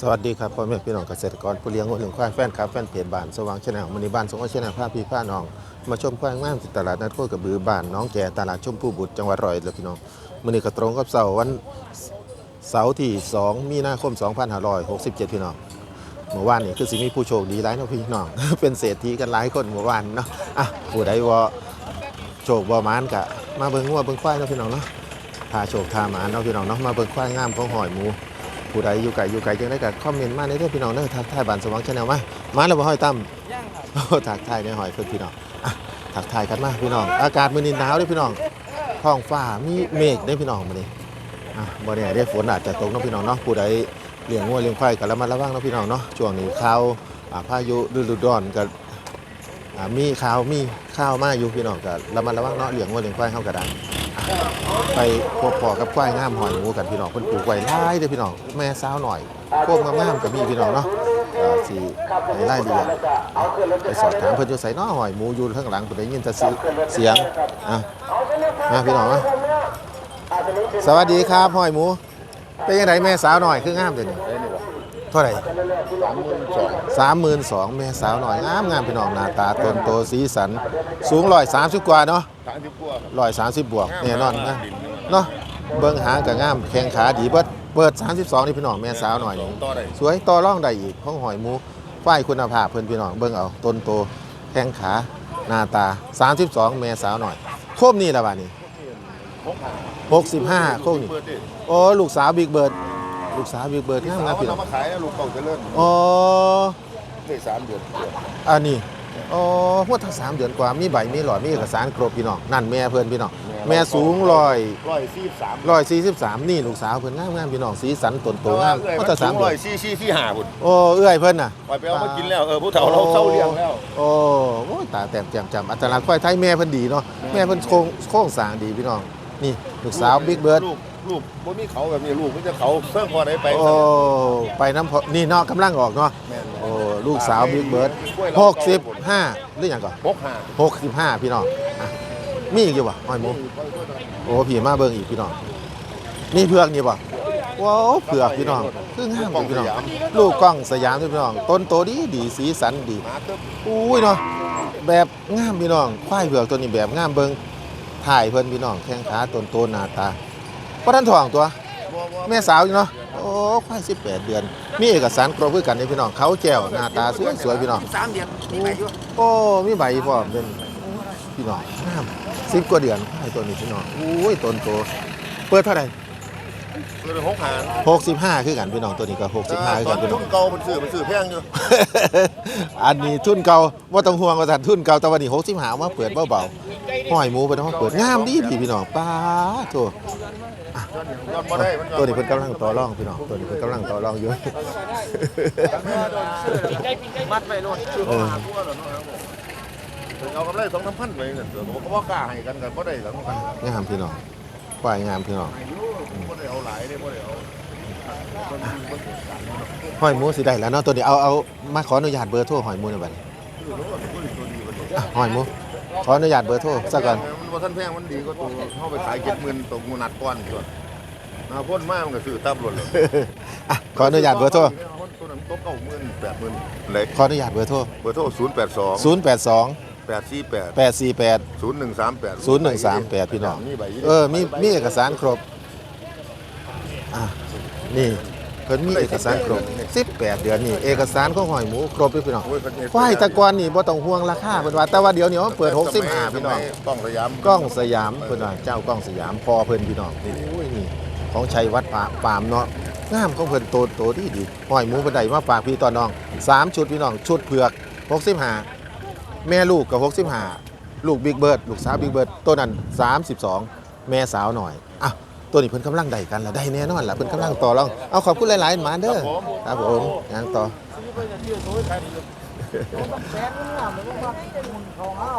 สวัสดีครับพ่อแม่พี่น้องเกษตรกรผู้เลี้ยงวัวเลี้ยงควายแฟนครับแฟนเพจบ้านสว่างชนลมณีบ้านสงฆ์ชนลภาพพี่ผ้าน้อง มาชมควายงามที่ตลาดนัดโคกระบือบ้านน้องแก่ตลาดชมพูบุตรจังหวัดร้อยเอ็ดแล้วพี่น้องมื้อนี้ก็ตรงกับเสาร์วันเสาร์ที่ 2 มีนาคม 2567 พี่น้องเมื่อวานนี่คือสิมีผู้โชคดีหลายเนาะพี่น้อง เป็นเศรษฐีกันหลายคนเมื่อวานเนาะอะผู้ใดว่าโชคบ่มานกะ มาเบิ่งงัวเบิ่งควายเนาะพี่น้องเนาะถ้าโชคถ้าหมานเนาะพี่น้องเนาะมาเบิ่งควายงามของหอยหมู ผู้ใดอยู่ไกลอยู่ไกลจังได้ก็คอมเมนต์มาในเรื่องพี่น้องเด้อทักทายบ้านสว่างชาแนลมามาแล้วบ่ห้อยตั้มย่างครับโอ้ทักทายในหอยเพิ่นพี่น้องอะทักทายกันมาพี่น้อง อากาศมื้อนี้หนาวเด้อพี่น้องท้องฟ้ามีเมฆเด้อพี่น้องมื้อนี้อะบ่แน่เด้ฝนอาจจะตกเนาะพี่น้องเนาะผู้ใดเลี้ยงงัวเลี้ยงควายก็ระมัดระวังเนาะพี่น้องเนาะช่วงนี้ข่าวอ่าพายุฤดูร้อนก็อ่ามีข่าวมีข้าวมาอยู่พี่น้องก็ระมัดระวังเนาะเลี้ยงงัวเลี้ยงควายเฮาก็ได้อะ ไปพบปอกับควายงามหอยหมูกันพี่น้องเพิ่นปลูกไว้หลายเด้อพี่น้องแม่สาวหน่อยโคมงามๆก็มีพี่น้องเนาะเอ่อสีในไล่เรียนไปสอบถามเพิ่นอยู่ใส่น้อหอยหมูอยู่ข้างหลังเพิ่นได้ยินแต่เสียเสียงอะมาพี่น้องมาสวัสดีครับหอยหมู เป็นยังไงแม่สาวหน่อยคืองามเด่นเท่าไหร่สามหมื่นสองแม่สาวหน่อยงามงามพี่น้องหน้าตาตนโตสีสัน สูงร้อยสามสิบกว่าเนาะทางที่พวกร้อยสามสิบบวกแน่นอนนะเนาะเบิ้งหางกับงามแข้งขาดีเบิดเปิด 32 นี่พี่น้องแม่สาวหน่อยสวยต่อร่องได้อีกของหอยหมูฝ้ายคุณภาพเพิ่นพี่น้องเบิ่งเอาต้นโตแข้งขาหน้าตา 32 แม่สาวหน่อยโคมนี่ละบาดนี้พกหา65โคมนี่โอ้ลูกสาวบิ๊กเบิร์ด ลูกสาวบิ๊กเบิร์ดงามงามพี่น้องเอามาขายแล้วลูกเก่าเจะเลิ่นอ๋อได้สามเดือนเดือนอันนี้อ๋อพวกทั้งสามเดือนกว่ามีใบมีหลอดมีเอกสารครบพี่น้องนั่นแม่เพิ่นพี่น้องแม่สูงร้อยร้อยสี่สามร้อยสี่สิบสามนี่ลูกสาวเพิ่นงามงามพี่น้องสีสันต้นโตงามเอ้ยเพมันราะแต่สามสูงเดืร้ออนยสี่สี่สี่ห้าพุ่นโอ้เอื้อยเพิ่นน่ะปล่อยไปเอามากินแล้วเออผู้เฒ่าเราเศร้าเลี้ยงแล้วโอ้โอ้ยตาแต้มแจ่มจำอัตลักษณ์ควายไทยแม่เพิ่นดีเนาะแม่เพิ่นโครงโครงสร้างดีพี่น้องนี่ลูกสาวบิ๊กเบิร์ด ลูกลูกบ่มีเขาแบบนี้ลูกมันจะเขาเพิ่งพอได้ไปโอ้ไปน้ำพอนี่เนาะกำลังออกเนาะแม่นโอ้ลูกสาวบิ๊กเบิร์ดหกสิบห้าหรือยังก่อนพกห้าหกสิบห้าพี่น้องอะมีอีกอยู่ป่ะหอยหมูโอ้พี่มาเบิ่งอีกพี่น้องนี่เผือกนี่ป่ะว้าวเผือกพี่น้องคืองามเลยพี่น้องลูกกล้องสยามพี่น้องต้นโตดีดีสีสันดี หมาเติบอุ้ยเนาะแบบงามพี่น้องควายเผือกตัวนี้แบบงามเบิงถ่ายเพิ่นพี่น้องแข้งขาต้นโตหน้าตา เพราะท่านทองตัวบ่บ่แม่สาวอยู่เนาะโอ้ควาย18เดือน มีเอกสารครบคือกันนี่พี่น้องเขาแก้วหน้าตาสวยสวยๆพี่น้องสามเดือนมีไปอยู่โอ้มีใบพร้อมเป็นพี่น้องงามสิบกว่าเดือนควายตัวนี้พี่น้องอุ้ยต้นโตเปิดเท่าไหร่เปิดหกห้า65คือกันพี่น้องตัวนี้ก็65คือกันพี่น้องเก่ามันซื้อมันซื้อแพงอยู่อันนี้ทุนเก่าว่าต้องห่วงว่าสันทุนเก่าแต่วันนี้หกสิบหามาเปิดเบาๆ ห้อยหมูเป็นห้องเปิดงามดีดีพี่น้องป้าโถย้อนย้อนบ่ได้มันย้อนตัวนี้เพิ่นกำลังต่อรองพี่น้องตัวนี้เพิ่นกำลังต่อรองอยู่มัดไปโลดเออเอากำไรสองสามพันไปเงินเสือผมก็บ่กล้าให้กันกันบ่ได้หรอกมันงามพี่น้องควายงามพี่น้องบ่ได้เอาหลายเด้บ่ได้เอาห้อยหมูสิได้แล้วเนาะตัวนี้เอาเอามาขออนุญาตเบอร์โทรห้อยหมูหน่อยบัดนี้อะห้อยหมู ขออนุญาตเบอร์โทรซะก่อนมันบ่ทันแพงมันดีกว่าตัวเฮาไปขาย70,000ตกมูนัดก้อนก่อนนาพ่นมามันก็ซื้อตับรถเลยอะขออนุญาตเบอร์โทรตัวนั้นตก90,000 80,000เล็กขออนุญาตเบอร์โทรเบอร์โทร082 082 848 848 0138 0138 พี่น้องมีใบเออ มีมีเอกสารครบ อะ นี่ เพิ่นมีเอกสารครบ18 เดือนนี่เอกสารของหอยหมูครบด้วยพี่น้องโอ้ยเพิ่นเฮ็ดควายแตะกอนนี่บ่ต้องห่วงราคาเพิ่นว่าแต่ว่าเดี๋ยวนี้มันเปิด65พี่น้องต้องสยามกล้องสยามเพิ่นว่าเจ้ากล้องสยามพอเพิ่นพี่น้องนี่โอ้ยนี่ของชัยวัดปาปามเนาะงามของเพิ่นโตโตดีดีหอยหมูเพิ่นได้มาฝากพี่ตอนน้อง 3 ชุดพี่น้องชุดเผือก 65 แม่ลูกกับ65 ลูกบิ๊กเบิร์ดลูกสาวบิ๊กเบิร์ดตัวนั้น 32 แม่สาวหน่อยอะ ตัวนี้เพิ่นกำลังได้กันแล้วได้แน่นอนล่ะเพิ่นกำลังต่อรองเอาขอบคุณหลายๆหมาเด้อครับผมงานต่อแสนงามเลยว่าเขาเอา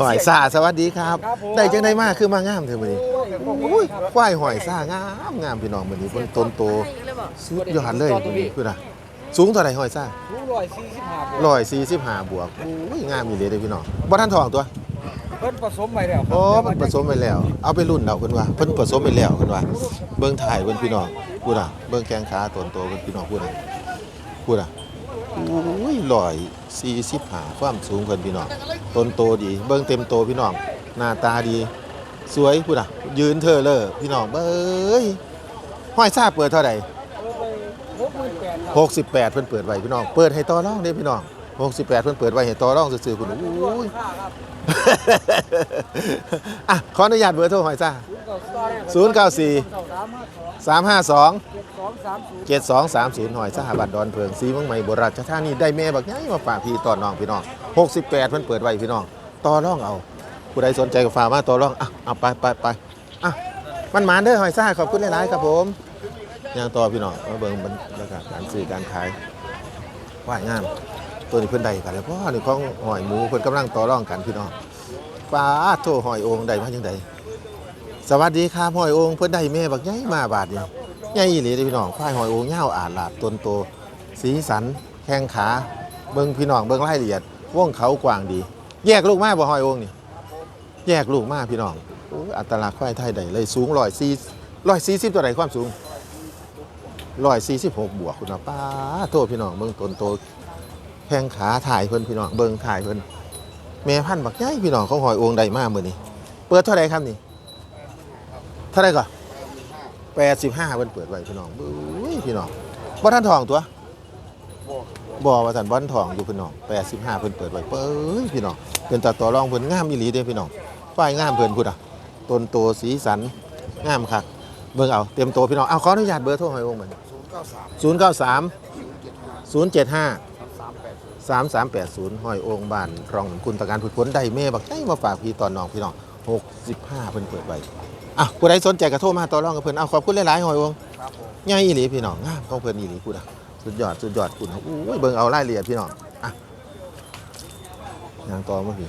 หอยซ่าสวัสดีครับครับผมได้จังได้มากคือมางามเถอะมื้อนี้โอ้อุ้ยควายหอยซ่างามงามพี่น้องมื้อนี้เพิ่นต้นโตสุดยอดเลยมื้อนี้คือน่ะสูงเท่าไหร่หอยซ่ารู้ร้อยสี่สิบห้าร้อยสี่สิบห้าบวกอุ้ยงามอีเลยเด้อพี่น้องบ่ทันทองตัวเพิ่นผสมไปแล้วโอ้มันผสมไปแล้ว เอาไปรุ่นเอาเพิ่นว่าเพิ่นผสมไปแล้วเพิ่นว่า เบิ่งถ่ายเพิ่นพี่น้องพูดอะเบิ่งแข้งขาตนโตเป็นพี่น้องพูดอะพูดอะโอ้ยลอยสี่สิบหาความสูงเพิ่นพี่น้องตนโตดี เบิ่งเต็มโตพี่น้อง หน้าตาดี สวยพูดอะ ยืนเธอเลยพี่น้องเบ้ยห้อยซาเปิดเท่าไหร่หกหมื่นแปดครับหกสิบแปดเพิ่นเปิดไว้พี่น้อง เปิดให้ต่อรองเด้พี่น้อง หกสิบแปดเพิ่นเปิดไว้ให้ต่อรองซื่อๆคุณโอ้ยค่าครับอะขออนุญาตเบอร์โทรหอยซ่าศูนย์เก้าสี่094สามห้าสอง352เจ็ดสองสามศูนย์7230หอยสหบัตรดอนเพิงสีเมืองใหม่โบราชธานีได้แม่บักใหญ่มาฝากพี่ตอนน้องพี่น้อง68เพิ่นเปิดไว้พี่น้องต่อรองเอาผู้ใดสนใจก็ฝากมาต่อรองอะเอาไปไปไปอะมันหมานเด้อหอยซ่าขอบคุณหลายๆครับผมย่างต่อพี่น้องมาเบิ่งบรรยากาศการซื้อการขายว่ายงาม ตัวนี้เพิ่นได้กันแล้วเพราะนี่ของหอยหมูเพิ่นกำลังต่อรองกันพี่น้องป้าโทหอยโองได้มาจังไดสวัสดีครับหอยโองเพิ่นได้แม่บักใหญ่มาบาดนี้ใหญ่อีหลีเด้อพี่น้องควายหอยโองยาวอาดลาดต้นโตสีสันแข้งขาเบิ่งพี่น้องเบิ่งรายละเอียดวงเขากว้างดี แยกลูกมาบ่หอยโองนี่ แยกลูกมาพี่น้องโอ้อัตลักษณ์ควายไทยได้เลยสูง140 140ตัวใดความสูง146บวกคุณนะป้าโทพี่น้องเบิ่งต้นโต แข้งขาถ่ายเพิ่นพี่น้องเบิ่งถ่ายเพิ่นแม่พันธุ์บักใหญ่พี่น้องเขาหอยโองได้มากมื้อนี้เปิดเท่าไรครับนี่เท่าไรก่อน85เพิ่นเปิดไว้พี่น้องบุ้ยพี่น้องบ่ทันทองตัวบ่ว่าทันบ่ทันทองอยู่พี่น้อง85เพิ่นเปิดไว้เปิ้ยพี่น้องเป็นตาต่อรองเพิ่นงามอีหลีเด้พี่น้องฝ่ายงามเพิ่นพุ่นอะต้นโตสีสันงามคักเบิ่งเอาเต็มโตพี่น้องเอาขออนุญาตเบอร์โทรหอยโองมันศูนย์เก้าสาม093 075สามสามแปดห้า 3380ห้อยโองบ้านรองคุณตะการผุดผลได้แม่บักได้มาฝากพี่ตอนน้องพี่น้อง65เพิ่นเปิดไว้อะผู้ใดสนใจก็โทรมาต่อรองกับเพิ่นเอาขอบคุณหลายๆห้อยโองครับผมใหญ่อีหลีพี่น้องงามของเพิ่นอีหลีพูดอะสุดยอดสุดยอดคุณอู้ยเบิ่งเอารายละเอียดพี่น้องอะยางต่อมาพี่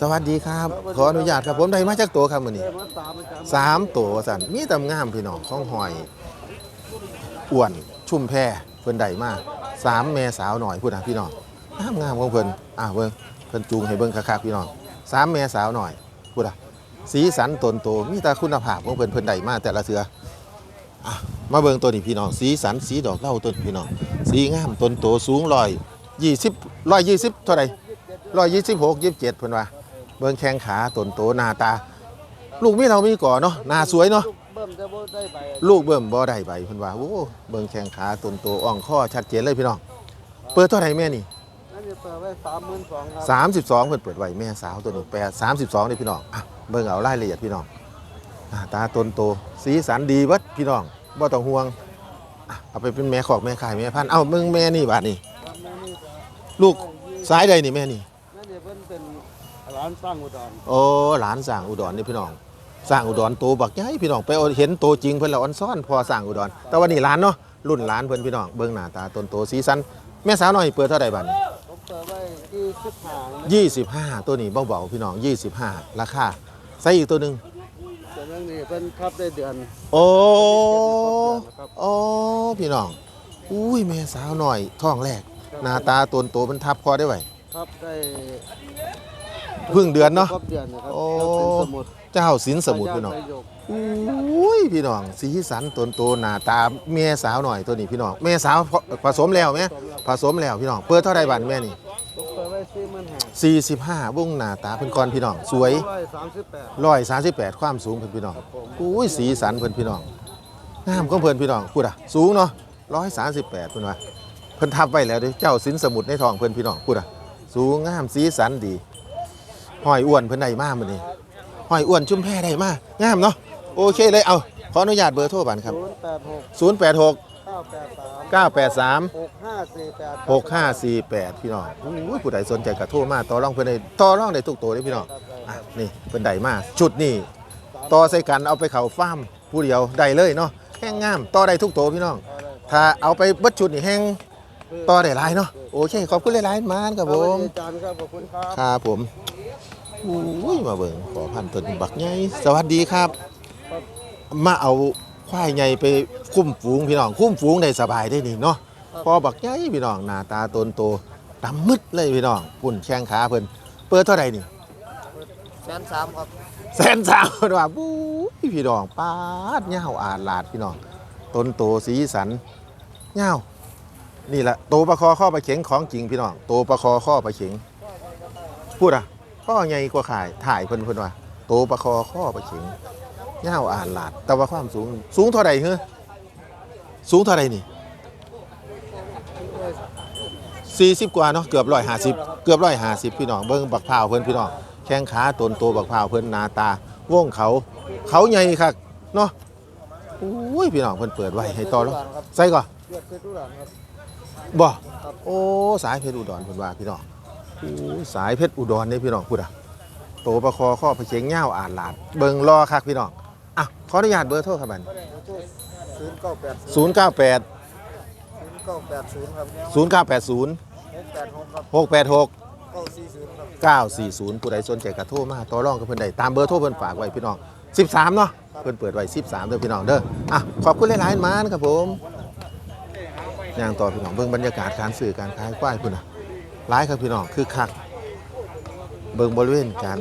สวัสดีครับ ขออนุญาตครับผมได้มาจากตัวครับมื้อนี้สามตัวสั่นมีแตำงามพี่น้องของหอยอ้วนชุ่มแพเพิ่นได้มา สามแม่สาวหน่อยพูดนะพี่น้องงามงามของเพิ่นอะเบิ่งเพิ่นจูงให้เบิ่งคักๆพี่น้องสามแม่สาวหน่อยพูดอะสีสันตนโตมีแต่คุณภาพของเพิ่นเพิ่นได้มาแต่ละเสืออะมาเบิ่งตัวนี้พี่น้องสีสันสีดอกเหล้าต้นพี่น้องสีงามต้นโตสูงร้อยยี่สิบร้อยยี่สิบเท่าไหร่ร้อยยี่สิบหกยี่สิบเจ็ดเพิ่นว่าเบิ่งแข้งขาต้นโตหน้าตา ลูกมีเรามีก่อเนาะหน้าสวยเนาะ มจะบ่ได้ไปลูกเบิ่มบ่ได้ใบเพิ่นว่าโอ้เบิ่งแข้งขาต้นโตอ่องข้อชัดเจนเลยพี่น้องเปิดเท่าไหร่แม่นี่นั่นจะเปิดไว้สามหมื่นสองครับ32เพิ่นเปิดไว้แม่สาวตัวนี้แปด32นี่พี่น้องอะเบิ่งเอารายละเอียดพี่น้องหน้าตาต้นโตสีสันดีเบิดพี่น้องบ่ต้องห่วงอะเอาไปเป็นแม่ขอกแม่ขายแม่พันธุ์เอ้ามึงแม่นี่บาดนี่ครับแม่นี่ก็ลูกสายใดนี่แม่นี่นั่นจะเพิ่นเป็นร้านสร้างอุดรโอ้หลานสร้างอุดรนี่พี่น้อง สร้างอุดรโตบักใหญ่พี่น้องไปเอาเห็นโตจริงเพิ่นแล้วอ่อนซ้อนพอสร้างอุดร แต่ว่านี่หลานเนาะรุ่นหลานเพิ่นพี่น้องเบิ่งหน้าตาต้นโตสีสันแม่สาวน้อยเปิดเท่าใดบาดนี้ผมเปิดไว้ที่สิบห้า25 ตัวนี้เบาๆพี่น้อง 25 ราคาใส่อีกตัวหนึ่งแต่เรื่องนี้เพิ่นทับได้เดือนโอ้ครับโอ้พี่น้อง อุ้ยแม่สาวหน่อยท้องแรกหน้าตาตนโตมันทับพอได้ไหวครับได้เพิ่งเดือนเนาะ ครบเดือนนะครับโอ้เจ้าเป็นสมุดเจ้าสินสมุทรพี่น้อง พระเจ้าไทยกอุ้ยพี่น้องสีสันตนโตหน้าตาแม่สาวหน่อยตัวนี้พี่น้องแม่สาวผผสมแล้วไหมผสมแล้วพี่น้องเปิดเท่าไรบันแม่นี่ผมเปิดไว้สี่หมื่นห้า45วงหน้าตาเพิ่นก่อนพี่น้องสวยร้อยสามสิบแปดร้อยสามสิบแปดความสูงเพิ่นพี่น้องครับผมอุ้ยสีสันเพิ่นพี่น้องงามของเพิ่นพี่น้องพูดอะสูงเนาะร้อยสามสิบแปดเพิ่นว่าเพิ่นทับไว้แล้วเด้อเจ้าสินสมุทรในทองเพิ่นพี่น้องพูดอะสูงงามสีสันดี ห้อยอ้วนเพิ่นได้มากมื้อนี้ห้อยอ้วนชุมแพได้มากงามเนาะโอเคเลยเอาขออนุญาตเบอร์โทรบันครับศูนย์แปดหก086เก้าแปดสาม983หกห้าสี่แปด6548 พี่น้องอุ้ยผู้ใดสนใจก็โทรมาต่อรองเพิ่นได้ต่อรองได้ทุกตัวเลยพี่น้องอะนี่เพิ่นได้มาชุดนี้ต่อใส่กันเอาไปเข้าฟาร์มผู้เดียวได้เลยเนาะแห้งงามต่อได้ทุกตัวพี่น้อง ถ้าเอาไปเบิดชุดนี่แห้งต่อได้หลายเนาะโอเคขอบคุณหลายๆมานครับผมอาจารย์ครับขอบคุณครับครับผม อุ้ยมาเบิ่งขอพันต้นบักใหญ่สวัสดีครับ มาเอาควายใหญ่ไปคุ้มฝูงพี่น้อง คุ้มฝูงได้สบายได้นี่เนาะพอบักใหญ่พี่น้องหน้าตาตนโตดำมืดเลยพี่น้องปุ่นแข้งขาเพิ่นเปิดเท่าไหร่นี่แสนสามครับแสนสาวเพิ่นว่าบู๊ยพี่น้องปาดเหย้าอาดลาดพี่น้องต้นโตสีสันเหย้านี่แหละโตประคอข้อประเข็งของจริงพี่น้องโตประคอข้อประเข็งพูดอะ ข้อใหญ่กว่าข่ายถ่ายเพิ่นเพิ่นว่าโตประคอข้อประเข็งเหย้าอ่าดลาด แต่ว่าความสูง สูงเท่าใดเฮ้อสูงเท่าใดนี่40กว่าเนาะเกือบ150เกือบ150พี่น้องเบิ่งบักพร้าวเพิ่นพี่น้องแข้งขาตนโตบักพร้าวเพิ่นหนาตาวงเขา เขาใหญ่คักเนาะอุ้ยพี่น้องเพิ่นเปิดไว้ให้ต่อแล้วใส่ก่อนเลือดเพชรดุรันครับบ่โอ้สายเพชรอุดรเพิ่นว่าพี่น้อง สายเพชรอุดรนี่พี่น้องพูดอะโตประคอข้อประเชียงเหย้าอ่านลาด เบิ่งรอคักพี่น้องอะขออนุญาตเบอร์โทรครับบัดศูนย์เก้าแปด098ศูนย์เก้าแปดศูนย์ครับ098หกแปดหกครับ686เก้าสี่ศูนย์ครับ940ผู้ใดสนใจกระโทรมาต่อรองกับเพิ่นได้ตามเบอร์โทรเพิ่นฝากไว้พี่น้อง 13 เนาะเพิ่นเปิดไว้ 13เด้อพี่น้องเด้ออะขอบคุณหลายๆมานครับผมย่างต่อพี่น้องเบิ่งบรรยากาศการสื่อการขายควายพุ่นน่ะ หลายครับพี่น้องคือคัก เบิงบริเวณการ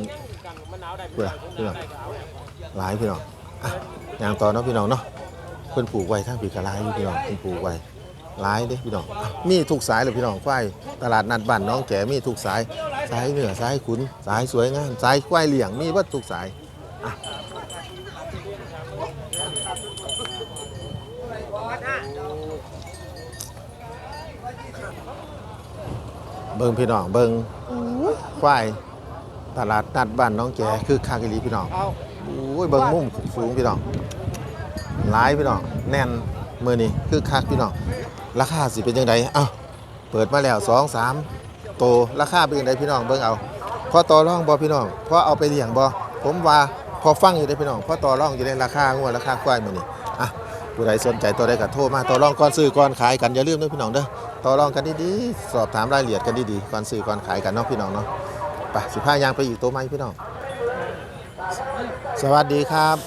เพื่อพี่น้องหลายพี่น้องอะย่างต่อเนาะพี่น้องเนาะเพิ่นปลูกไว้ทางปีกระลายอยู่พี่น้องเพิ่นปลูกไว้หลายเด้พี่น้องอะมีทุกสายเลยพี่น้องควายตลาดนัดบ้านน้องแก่มีทุกสายสายเหนือสายขุนสายสวยงามสายควายเหลี่ยงมีวัดทุกสาย เบิ่งพี่น้องเบิ่งควายตลาดนัดบ้านน้องแกคือคากอีหลีพี่น้องเอาโอ้ยเบิ่งมุมสูงพี่น้องหลายพี่น้องแน่นมือนี้คือคักพี่น้องราคาสิเป็นยังไงเอ้าเปิดมาแล้วสองสามโตราคาเป็นยังไงพี่น้องเบิ่งเอาพอต่อรองบ่พี่น้องพอเอาไปเลี้ยงบ่ผมว่าพอฟังอยู่ได้อพี่น้องพอต่อรองอยู่ในราคางวดราคาควายมือนี้อะ ผู้ใดสนใจตัวใดก็โทรมาต่อรองก่อนซื้อก่อนขายกันอย่าลืมด้อพี่น้องเด้อต่อรองกันดีๆสอบถามรายละเอียดกันดีๆก่อนซื้อก่อนขายกันเนาะพี่น้องเนาะไปสิพายางไปอีกตัวไหมพี่น้อง สวัสดีครับ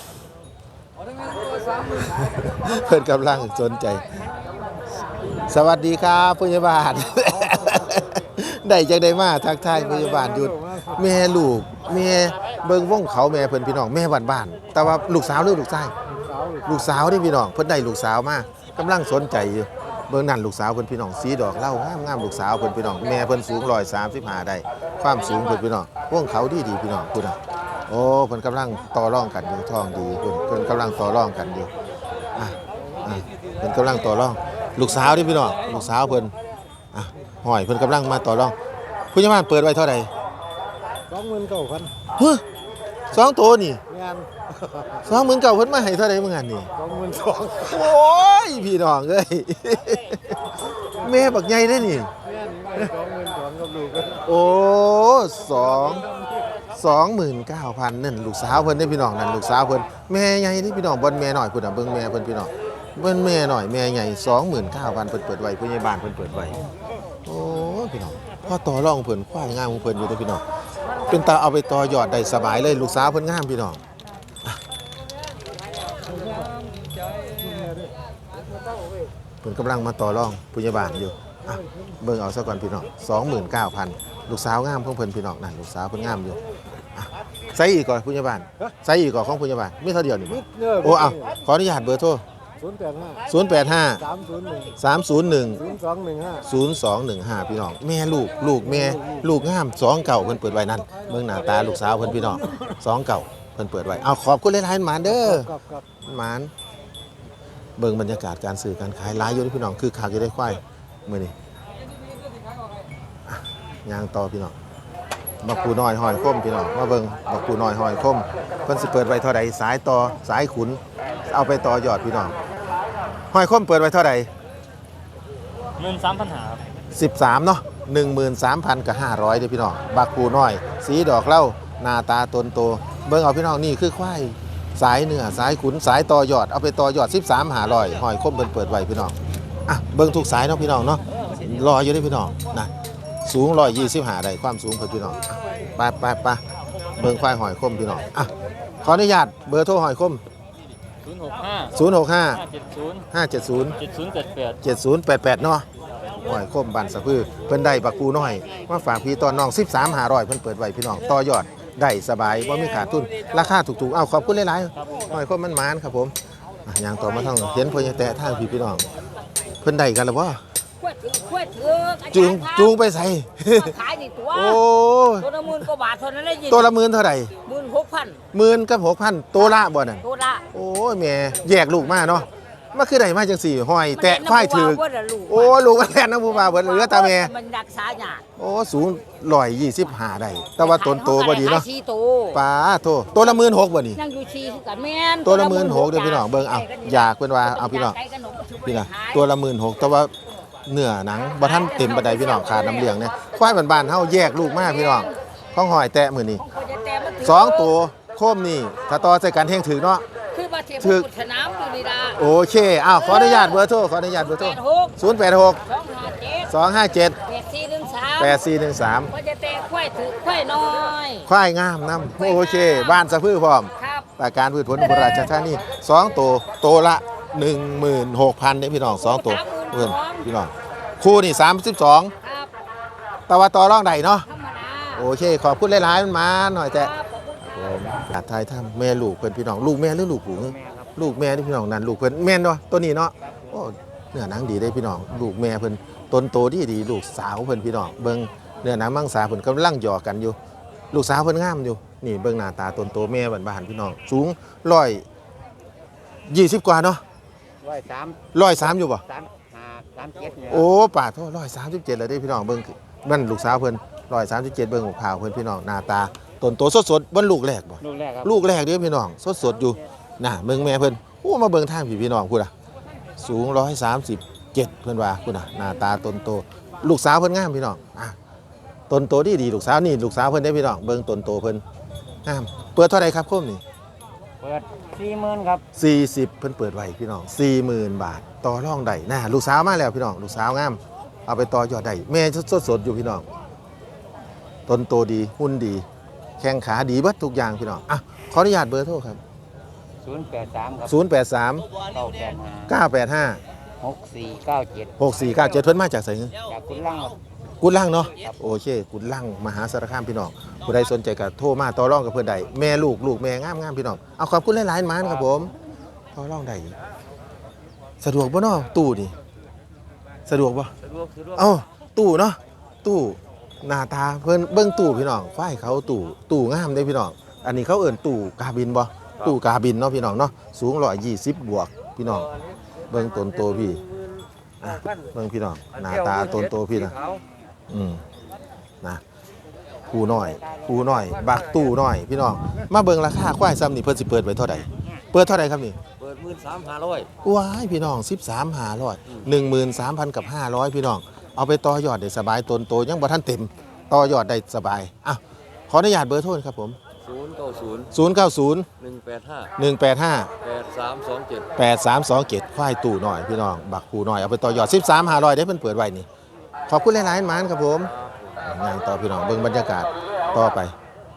เพื่อนกำลังสนใจ สวัสดีครับพยาบาลได้จังได้มาทักทายพยาบาลหยุดแม่ลูกแม่เบิ่งว่องเขาแม่เพิ่นพี่น้องแม่บ้านบ้านแต่ว่าลูกสาวหรือลูกชาย ลูกสาวนี่พี่น้องเพิ่นได้ลูกสาวมากำลังสนใจอยู่เบิ่งนั่นลูกสาวเพิ่นพี่น้องสีดอกเหล่างามงามๆลูกสาวเพิ่นพี่น้องแม่เพิ่นสูง135ได้ความสูงเพิ่นพี่น้องวงเขาดีดีๆพี่น้องคุณน่ะโอ้เพิ่นกำลังต่อรองกันอยู่ท้องดีเพิ่นเพิ่นกำลังต่อรองกันอยู่อะอะเพิ่นกำลังต่อรอง ลูกสาวนี่พี่น้องลูกสาวเพิ่นอะห้อยเพิ่นกำลังมาต่อรองผู้ใหญ่บ้านเปิดไว้เท่าใดสองหมื่นเก้าพันเฮ้ย สองตัวนี่งานสองหมื่นเก่าเพิ่นมาให้เท่าใดเมื่อไงนี่สองหมื่นสองโอ้ยพี่น้องเอ้ยแม่บักใหญ่ได้อนี่งานไม่สองหมื่นสองกับลูกกันโอ้สองสองหมื่นเก้าพันนั่นลูกสาวเพิ่นได้อพี่น้องนั่นลูกสาวเพิ่นแม่ใหญ่ที่พี่น้องบนแม่หน่อยพุ่นน่ะเบิ่งแม่เพิ่นพี่น้องเบิ่งแม่หน่อยแม่ใหญ่สองหมื่นเก้าพันเพิ่นเปิดไว้ผู้ใหญ่บ้านเพิ่นเปิดไว้โอ้ยพี่น้องพ่อต่อรองเพิ่นควายงามของเพิ่นอยู่เด้อพี่น้อง เป็นตาเอาไปต่อยอดได้สบายเลยลูกสาวเพิ่นงามพี่น้องเพิ่นกำลังมาต่อรองผู้ใหญ่บ้านอยู่อะเบิ่งเอาซะก่อนพี่น้อง29,000ลูกสาวงามของเพิ่นพี่น้องนั่นลูกสาวเพิ่นงามอยู่อะใส่อีกก่อนผู้ใหญ่บ้านใส่อีกก่อนของผู้ใหญ่บ้านมีเท่าเดียวนี่บ่นิโอ้เอาขออนุญาตเบอร์โทร ศูนย์แปดห้า085สามศูนย์หนึ่ง301ศูนย์สองหนึ่งห้า0215พี่น้อง แม่ลูกลูกแม่ลูกงามสองเก่าเพิ่นเปิดไว้นั่นเบิ่งหน้าตาลูกสาวเพิ่นพี่น้องสองเก่าเพิ่นเปิดไว้เอาขอบคุณหลายๆหมานเด้อกับกับหมานเบิ่งบรรยากาศการสื่อการขายหลายอยู่ที่พี่น้องคือคักอยู่ได้ควายมื้อนี้อะย่างต่อพี่น้อง บักปูน้อยหอยคมพี่น้องมาเบิ่งบักปูน้อยหอยคมเพิ่นสิเปิดไว้เท่าใดสายต่อสายขุน เอาไปต่อยอดพี่น้อง หอยคมเปิดไว้เท่าใดเงินสามพันหาครับ13เนาะ13,000กับ500เด้อพี่น้องบักปูน้อย สีดอกเหล้าหน้าตาตนโต เบิ่งเอาพี่น้องนี่คือควายสายเนื้อสายขุนสายต่อยอดเอาไปต่อยอด 13หาร้อยหอยคมเบิ่นเปิดไว้พี่น้องอะเบิ่งทุกสายเนาะพี่น้องเนาะรออยู่ได้อพี่น้องนะสูง125ได้ความสูงเพิ่นพี่น้องอะไปไปไปเบิ่งควายหอยคมพี่น้องอะขออนุญาตเบอร์โทรหอยคม ศูนย์หกห้า065ห้าเจ็ดศูนย์570 เจ็ดศูนย์เจ็ดแปด 7088 เนาะหอยคมบ้านสะพือ เพิ่นได้บักปูน้อยมาฝากพี่ตอนน้อง 13หาร้อยเพิ่นเปิดไว้พี่น้อง ต่อยอด ได้สบายว่ามีขาดทุน ราคาถูกๆ เอาขอบคุณหลายครับผมๆหน่อยคนมันมานครับผมอะยางต่อมาทางเห็นพญแตะทางพี่พี่น้อง เพิ่นได้กันแล้วบ่ ขวดถือขวดถือจูงจูงไปใส่มาขายนี่ตัวโอ้ยตัวละหมื่นกว่าบาทเท่านั้นได้ยินตัวละหมื่นเท่าไหร่หมื่นหกพันหมื่นกับหกพันตัวละบ่นั่นตัวละโอ้ยแม่แยกลูกมาเนาะมาคือได้มาจังสี่ห้อย แตะควายถือมันเห็นน้ำบัวว่าละลูกโอ้ยลูกมันแล่นน้ำผู้บ่าวเบิดเหลือตาแม่มันรักษาหยาดโอ้สูงร้อยยี่สิบห้าได้แต่ว่าตนโตบ่ดีเนาะขยสี่โตป้าโทตัวละหมื่นหกบ่นี่ยังอยู่ชีคือกันแม่นตัวละหมื่นหกเดี๋ยวพี่น้องเบิ่งเอาอยากเพิ่นว่าเอาพี่น้องไก่ขนมก็ถือพี่นะบ่ได้ขายตัวละหมื่นหกแต่ว่า เนื้อหนังบ่ทันเต็มปานใดพี่น้องขาดน้ำเลี้ยงเนี่ยควายบ้านๆเฮาแยกลูกมาพี่น้องข้องหอยแตะมื้อนี้ของพ่อจะแต่มันถืสองตัวโคมนี่ถ้าต่อใส่กันเฮงถือเนาะคือว่าเทพถือบุตรสนามอยู่นี่ล่ะโอเคอ้าวขออนุญาตเบอร์โทรขออนุญาตเบอร์โทรแปดหก086สองห้าเจ็ด257แปดสี่หนึ่งสาม8413พ่อจะแต่ควายถือควายน้อยควายงามนํโอเค บ้านสะพือพร้อมครับประการพืชผลอุบลราชธานีสองตัวตัวละ16,000เด้พี่น้องสองตัว เพิ่นพี่น้องคู่นี่32ครับแต่ว่าต่อรองได้เนาะธรรมดาโอเค ขอบคุณหลายๆมันมาหน่อยแต่ครับขอบคุณครับผมอาทายทำแม่ลูกเพิ่นพี่น้องลูกแม่หรือลูกผู้แม่ครับลูกแม่ที่พี่น้องนั่นลูกเพิ่นแม่นเนาะตัวนี้เนาะโอ้เนื้อหนังดีได้พี่น้องลูกแม่เพิ่นต้นโตดีดีลูกสาวเพิ่นพี่น้องเบิ่งเนื้อหนังมังสาเพิ่นกำลังหยอกกันอยู่ ลูกสาวเพิ่นงามอยู่นี่เบิ่งหน้าตาต้นโตแม่บ้านๆพี่น้องสูงร้อยยี่สิบกว่าเนาะร้อยสามร้อยสามอยู่บ่สามห้า สามเจ็ดเนี่ยโอ้ป่าโทษร้อยสามสิบเจ็ดเลยได้พี่น้องเบิ่งนั่นลูกสาวเพิ่นร้อยสามสิบเจ็ดเบิ่งหัวขาวเพิ่นพี่น้องหน้าตาต้นโตสดๆบนลูกแรกบ่ลูกแรกครับลูกแรกเด้อพี่น้องสดสดๆอยู่น่ะเบิ่งแม่เพิ่นโอ้มาเบิ่งทางพี่พี่น้องพูดอะสูง137เพิ่นว่าพูดอะหน้าตาต้นโต ลูกสาวเพิ่นงามพี่น้องอะต้นโตดีดีๆลูกสาวนี่ลูกสาวเพิ่นได้อพี่น้องเบิ่งต้นโตเพิ่นงามเปิดเท่าไหร่ครับโคมนี่เปิดสี่หมื่นครับ40เพิ่นเปิดไว้พี่น้อง40,000บาท ต่อรองได้น่ะลูกสาวมาแล้วพี่น้องลูกสาวงาม เอาไปต่อยอดได้แม่สดสดๆอยู่พี่น้องต้นโตดีหุ่นดี แข้งขาดีเบิดทุกอย่างพี่น้องอะขออนุญาตเบอร์โทรครับ ศูนย์แปดสามครับ083 เก้าแปดห้า985 หกสี่เก้าเจ็ด6497เพิ่นมาจากไสเงจากคุณล่างครับ กุดล่างเนาะโอเคกุดล่างมหาสารคามพี่น้องผู้ใดสนใจก็โทรมาต่อรองกับเพิ่นได้แม่ลูกลูกแม่งามงามพี่น้องเอาขอบคุณหลายๆหมานครับผมต่อรองได้ สะดวกบ่เนาะตู้นี่สะดวกบ่สะดวกสะดวกเอ้าตู้เนาะตู้หน้าตาเพิ่นเบิ่งตู้พี่น้องฝ้ายเขาตู้ตู้งามเด้พี่น้องอันนี้เขาเอิ้นตู้กาบินบ่ตู้กาบินเนาะพี่น้องเนาะสูง120 บวกพี่น้องเบิ่งต้นโตพี่อะเบิ่งพี่น้องหน้าตาต้นโตพี่นะอืมนะผู้น้อยผู้น้อย บักตู้น้อย พี่น้องมาเบิ่งราคาควายซ้ำนี่เพิ่นสิเปิดไว้เท่าใดเปิดเท่าใดครับนี่เปิด หมื่นสามห้าร้อย ว้ายพี่น้อง 13 500 13,000 กับ 500 พี่น้อง เอาไปต่อยอดได้สบายตนโตยังบ่ทันเต็ม ต่อยอดได้สบายอะขออนุญาตเบอร์โทรครับผม ศูนย์เก้าศูนย์090 หนึ่งแปดห้า185 แปดสามสองเจ็ด8327ควายตู้น้อยพี่น้อง บักผู้น้อย เอาไปต่อยอด 13 500ได้เพิ่นเปิดไว้นี่ ขอบคุณหลายๆหมานครับผม งานต่อพี่น้องเบิ่งบรรยากาศต่อไป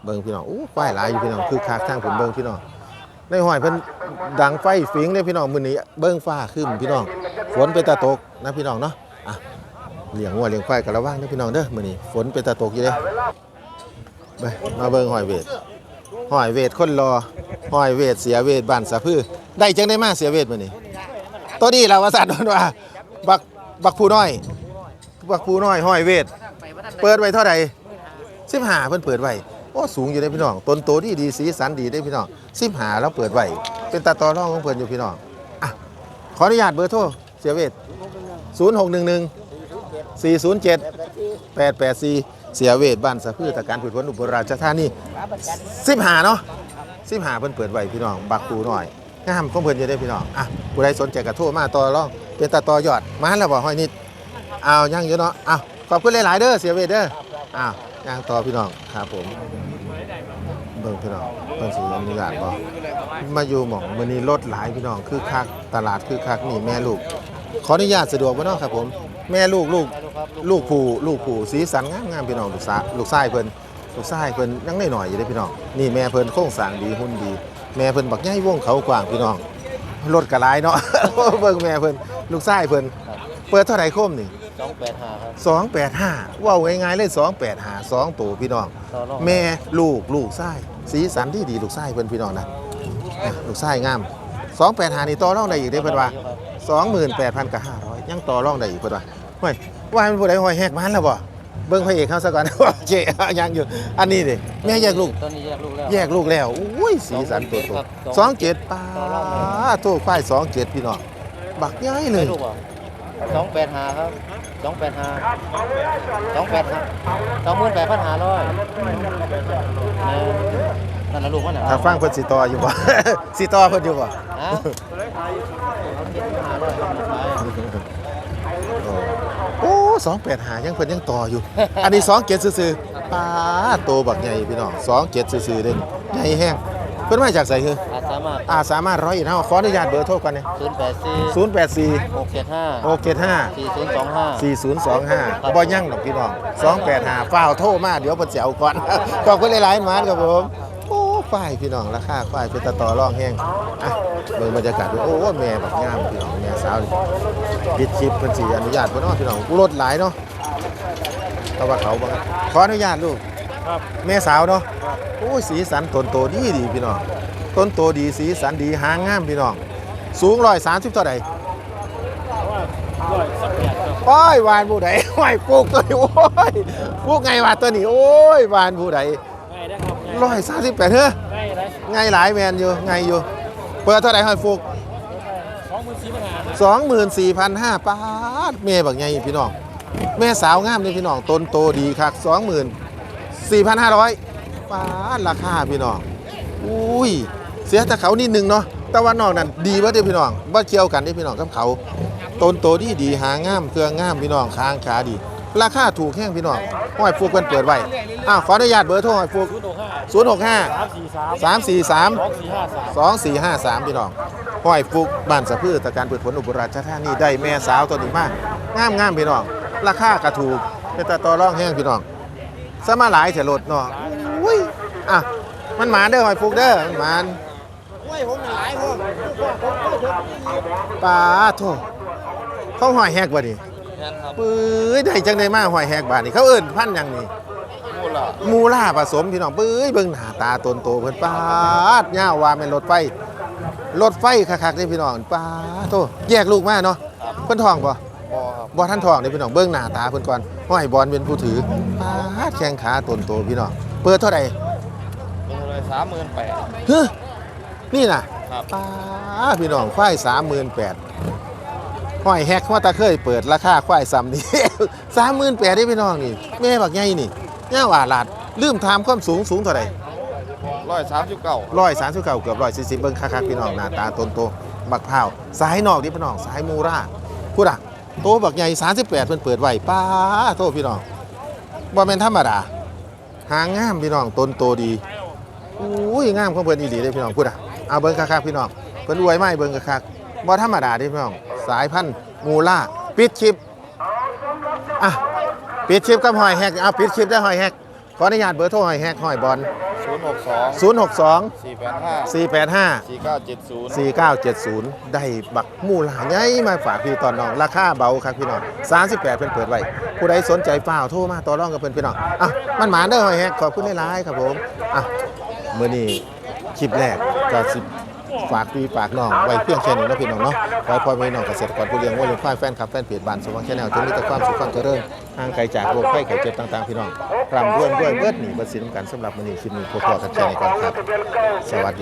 เบิ่งพี่น้องอู้ควายหลายอยู่พี่น้องคือคักทางผมเบิ่งพี่น้อง ในห้อยเพิ่นดังไฟฝิงเลยพี่น้องมื้อนี้เบิ่งฟ้าครึ้มพี่น้องฝนเป็นตาตกนะพี่น้องเนาะอะเลี้ยงวัวเลี้ยงควายกันระวังนะพี่น้องเด้อมื้อนี้ฝนเป็นตาตกอยู่เด้ไปมาเบิ่งห้อยเวทห้อยเวทคนรอห้อยเวทเสียเวทบ้านสะพือได้จังได้มาเสียเวทมื้อนี้ตัวนี้ล่ะว่าซั่นว่าบักบักผู้น้อย บักผู้น้อยห้อยเวทเปิดไว้เท่าไหร่สิบหาเพิ่นเปิดไว้ โอ้สูงอยู่ได้พี่น้องต้นโตดีดีสีสันดีได้พี่น้องสิบหาแล้วเปิดไว้เป็นตาตอร่องของเพิ่นอยู่พี่น้องอะขออนุญาตเบอร์โทรเสียเวท0 6 1 1 4 0 7 8 8 4 เสียเวทบ้านสะพือตะการผืนผลอุบลราชธานีสิบหาเนาะสิบหาเพิ่นเปิดไว้พี่น้องบักปูหน่อยงามของเพิ่นอยู่ได้พี่น้องอะผู้ใดสนใจก็โทรมาต่อร่องเป็นตาต่อยอดมาแล้วบ่ห้อยนิดเอาวยังอยู่เนาะอ้าวขอบคุณหลายๆเด้อเสียเวทเด้ออ้าว ย่างต่อพี่น้องครับผมเบิ่งพี่น้องเพิ่นสิอนุญาตบ่มาอยู่หม่องมื้อนี้รถหลายพี่น้องคือคักตลาดคือคักนี่แม่ลูก ขออนุญาตสะดวกบ่เนาะครับผม แม่ลูกลูกลูกผู้ลูกผู้สีสันงามงามพี่น้องลูกสาลูกชายเพิ่นลูกชายเพิ่นยังน้อยๆอยู่เด้พี่น้องนี่แม่เพิ่นโครงสร้างดีหุ่นดี แม่เพิ่นบักใหญ่วงเขากว้างพี่น้องรถก็หลายเนาะเบิ่งแม่เพิ่นลูกชายเพิ่นเปิดเท่าไหร่โคมนี่ สองแปดห้าครับสองแปดห้าว้าวง่ายๆเลยสองแปดห้าสองตัวพี่น้อง ต่อรอง แม่ลูกลูกไส้สีสันที่ดีลูกไส้เพื่อนพี่น้องนะอะลูกไส้งามสองแปดหานี่ต่อรองได้อีกได้อเพื่อนว่าสองหมื่นแปดพันกับห้าร้อยยังต่อรองได้อีกเพื่อนว่าเฮ้ยว่ามันผู้ใดหอยแหกมันแล้วบ่เบิ้งพระเอกเขาซะก่อน โอเคยังอยู่ อันนี้ดิแม่แยกลูก ตอนนี้แยกลูกแล้ว แยกลูกแล้วอุ้ยสีสันตัวโตครับสองเจ็ดปลาตัวควายสองเจ็ดพี่น้องบักย้ายเลยลูกอะ สองแปดห้าครับสองแปดห้าสองแปดห้าสองหมื่นแปดพันห้าร้อยนั่นนะลูกมันน่ะถ้าฟังเพิ่นสิต่ออยู่บ่ สิต่อเพิ่นอยู่บ่ฮะเอาเจ็ดพันห้าร้อยครับลูกไปโอ้สองแปดหายังเพิ่นยังต่ออยู่ อันนี้สองเจ็ดซื่อๆปลาโตบักใหญ่พี่น้องสองเจ็ดซื่อๆเด่นใหญ่แห้ง เพิ่นมาจากไสคืออาสามารถอาสามารถร้อยอีกเฮาขออนุญาตเบอร์โทรกันเนี่ยศูนย์แปดสี่ศูนย์แปดสี่หกเจ็ดห้าหกเจ็ดห้าสี่ศูนย์สองห้าสี่ศูนย์สองห้าบ่ยั่งดอกพี่น้องสองแปดหาฝ้าวโทรมาเดี๋ยวเพิ่นสิเอาก่อน ขอบคุณหลายๆหมานครับผมโอ้ฝ่ายพี่น้องราคาฝ่ายเป็นตะต่อรองแห้งอะเบิ่งบรรยากาศดูโอ้แม่บักงามพี่น้องแม่สาวนี่ปิดคลิปเพิ่นสิอนุญาตบ่เนาะพี่น้องรถหลายเนาะแต่ว่าเขาบ่ขออนุญาตลูก ครับแม่สาวเนาะโอ้ยสีสันต้นโตดีดีพี่น้องต้นโตดีสีสันดีหางงามพี่น้อง สูงร้อยสามสิบเท่าใดร้อยสักแปดครับโอ้ยวานผู้ใดโอ้ยปลูกตัวนี้โอ้ยปลูกไงวาตัวนี้โอ้ยวานผู้ใดง่ายได้ครับร้อยสามสิบแปดเฮ้อง่ายได้ไงหลายแมนอยู่ไงอยู่เปิดเท่าไหร่ให้ฟุกสองหมื่นสี่พันห้าครับสองหมื่นสี่พันห้าปาดแม่บักไงพี่น้องแม่สาวงามนี่พี่น้องต้นโตดีคักสองหมื่น สี่พันห้าร้อยปาดราคาพี่น้อง อุ้ย เสียแต่เขานิดนึงเนาะ แต่ว่านอกนั้นดีว่าเด้อพี่น้องว่าเกี่ยวกันได้อพี่น้องกับเขาต้นโตดีดีหางามเครื่องงามพี่น้องค้างขาดี ราคาถูกแห้งพี่น้องห้อยฟูกเพิ่นเปิดไว้อ้าวขออนุญาตเบอร์โทรห้อยฟูกศูนย์หกห้า065สามสี่สาม343สองสี่ห้าสาม2453 พี่น้องห้อยฟุกบ้านสะพือตะการเปิดผลอุบลราชธานีได้แม่สาวตัวนี้มากงามงามพี่น้องราคากระถูกเป็นตาต่อร่องแห้งพี่น้อง สมาหลายเถรถเนาะอุ้ยอะมันหมาเด้อหอยฟุกเด้อมันหมานปลาโถเขาหอยแฮกบ่ดิแม่นครับปื้ยได้จังได้มาหอยแฮกบาดนี่เขาเอิ้นพันธุ์หยังนี่ มูล่ะมูล่าผสมพี่น้องปื้ยเบิ่งหน้าตาตนโตเพิ่นปาดย่าวว่าแม่นรถไฟรถไฟคักๆเด้พี่น้องปาดโตแยกลูกมาเนาะเพิ่นท้องบ่ บอครับบ่ทันท้องเด้พี่น้องเบิ่งหน้าตาเพิ่นก่อนห้อยบอลเป็นผู้ถือปาดแข้งขาตนโตพี่น้องเปิดเท่าใดเป็นเลยสามหมื่นแปดเฮ้อนี่น่ะครับปาดพี่น้องควาย38,000ห้อยแฮกว่าตาเคยเปิดราคาควายซ้ำนี่38,000เด้พี่น้องนี่แม่บักใหญ่นี่ย่าว่าลาดลืมถามความสูงสูงเท่าใดร้อยสามสิบเก้าร้อยสามสิบเก้าเกือบร้อยสี่สิบเบิ้งคักๆพี่น้องหน้าตาตนโตบักพร้าวสายนอกนี่พี่น้องสายมูราพูดอะ โตบักใหญ่สามสิบแปดเพิ่นเปิดไว้ป้าโตพี่น้องบ่แม่นธรรมดาหางงามพี่น้องต้นโตดีอุ้ยงามของเพิ่นอีหลีเลยพี่น้องพูดอะเอาเบิ้งคักๆพี่น้องเพิ่นรวยไหมเบิ้งคักๆบ่ธรรมดาเด้พี่น้องสายพันธุ์มูราปิดคลิปอะปิดคลิปกับหอยแฮกเอาปิดคลิปได้หอยแฮกขออนุญาตเบอร์โทรหอยแฮกหอยบอล ศูนย์หกสอง062 สี่แปดห้า485 สี่เก้าเจ็ดศูนย์4970 ได้บักมูหลาใหญ่มาฝากพี่ตอนน้อง ราคาเบาครับพี่น้อง38 เพิ่นเปิดไว้ ผู้ใดสนใจฝ้าวโทรมาต่อรองกับเพิ่นพี่น้องอะมันหมาเด้อหอยแฮกขอบคุณหลายๆครับผมอะมื้อนี้คลิปแรกก็สิ ฝากพี่ฝากน้องไว้เพียงแค่นี้เนาะพี่น้องเนาะขอให้พ่อแม่พี่น้องเกษตรกรผู้เลี้ยงวัวเลี้ยงควายแฟนคลับแฟนเพจบ้านสว่างแชนแนลจงมีแต่ความสุขความเจริญห่างไกลจากโรคภัยไข้เจ็บต่างๆพี่น้องร่ำรวยรวยเบิดหนีเบิดสินกันสำหรับมื้อนี้คลิปนี้พวกเรากันแชร์ในกันครับสวัสดี